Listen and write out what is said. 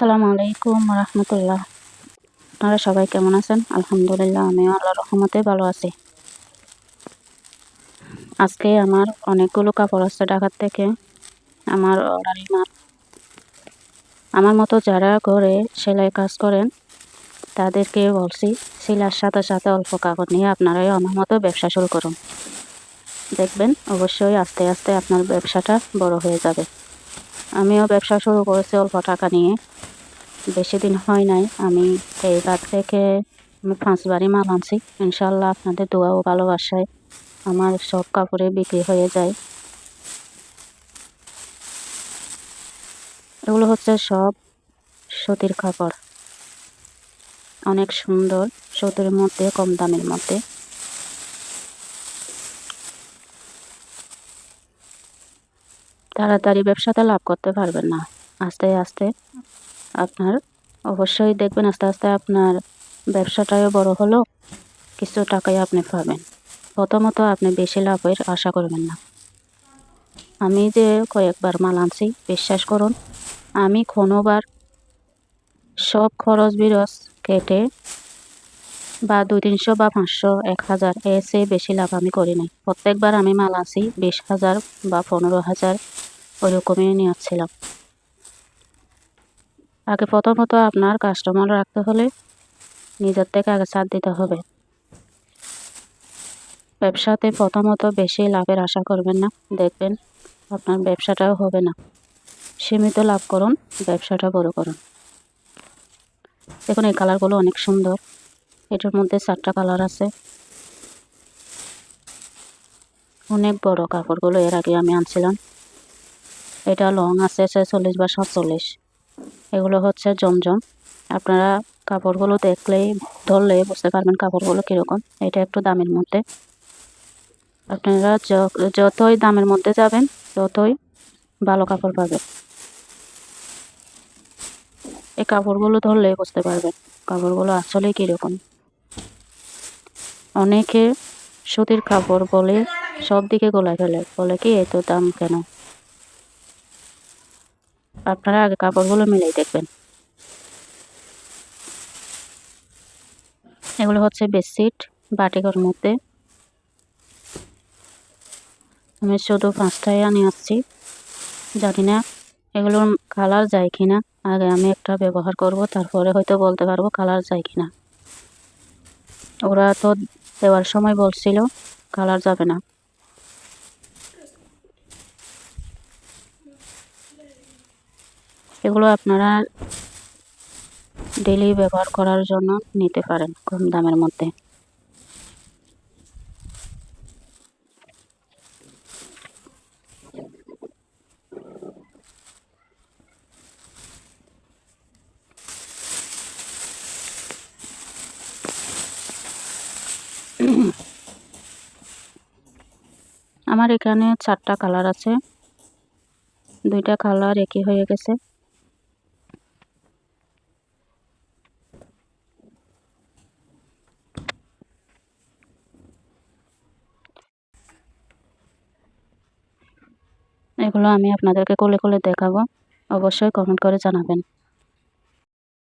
আসসালামু আলাইকুম রহমতুল্লাহ। আপনারা সবাই কেমন আছেন? আলহামদুলিল্লাহ, আমিও আল্লাহ রহমতে ভালো আছি। আজকে আমার অনেকগুলো কাপড় আছে ঢাকার থেকে। আমার অর্ডারি মাল। আমার মতো যারা ঘরে সেলাই কাজ করেন, তাদেরকে বলছি সেলার সাথে সাথে অল্প কাপড় নিয়ে আপনারাই আমার মতো ব্যবসা শুরু করুন। দেখবেন, অবশ্যই আস্তে আস্তে আপনার ব্যবসাটা বড় হয়ে যাবে। আমিও ব্যবসা শুরু করেছি অল্প টাকা নিয়ে। বেশি দিন হয় নাই। আমি এই এইবার থেকে আমি পাঁচবারই মাল আনছি। ইনশাল্লাহ আপনাদের দোয়া ও ভালোবাসায় আমার সব কাপড়ে বিক্রি হয়ে যায়। এগুলো হচ্ছে সব সুতির কাপড়। অনেক সুন্দর, সুতির মধ্যে, কম দামের মধ্যে। তাড়াতাড়ি ব্যবসাতে লাভ করতে পারবেন না। আস্তে আস্তে আপনার অবশ্যই দেখবেন আস্তে আস্তে আপনার ব্যবসাটাও বড় হলো, কিছু টাকাই আপনি পাবেন। প্রথমত আপনি বেশি লাভের আশা করবেন না। আমি যে কয়েকবার মাল আনছি, বিশ্বাস করুন, আমি কোনোবার সব খরচ বিরস কেটে বা দুই তিনশো বা পাঁচশো, এক হাজার এসে বেশি লাভ আমি করি নাই। প্রত্যেকবার আমি মাল আনছি, বিশ হাজার বা পনেরো হাজার ওইরকমই নিয়ে আসছিলাম আগে প্রথমত আপনার কাস্টমার রাখতে হলে নিজের থেকে আগে ছাড় দিতে হবে। ব্যবসাতে প্রথমত বেশি লাভের আশা করবেন না, দেখবেন আপনার ব্যবসাটাও হবে না। সীমিত লাভ করুন, ব্যবসাটা বড় করুন। দেখুন, এই কালারগুলো অনেক সুন্দর। এটার মধ্যে চারটা কালার আছে। অনেক বড় কাপড়গুলো এর আগে আমি আনছিলাম। এটা লং আছে চল্লিশ বা সাতচল্লিশ। এগুলো হচ্ছে জমজম। আপনারা কাপড়গুলো দেখলেই, ধরলে বুঝতে পারবেন কাপড়গুলো কীরকম। এটা একটু দামের মধ্যে। আপনারা যতই দামের মধ্যে যাবেন, ততই ভালো কাপড় পাবেন। এই কাপড়গুলো ধরলে বুঝতে পারবেন কাপড়গুলো আসলে কীরকম। অনেকে সুতির কাপড় বলে সব দিকে গোলায় ফেলে। বলে কি, এত দাম কেন? আপনারা আগে কাপড়গুলো মিলাই দেখবেন। এগুলো হচ্ছে বেডশিট বাটিকর মধ্যে। আমি শুধু পাঁচটাই আনি আসছি। জানি না এগুলোর কালার যায় কিনা। আগে আমি একটা ব্যবহার করব, তারপরে হয়তো বলতে পারব কালার যায় কিনা। ওরা তো দেওয়ার সময় বলছিল কালার যাবে না। এগুলো আপনারা ডেলি ব্যবহার করার জন্য নিতে পারেন কম দামের মধ্যে। আমার এখানে চারটা কালার আছে। দুইটা কালার একই হয়ে গেছে। এগুলো আমি আপনাদেরকে কোলে কোলে দেখাবো অবশ্যই কমেন্ট করে জানাবেন।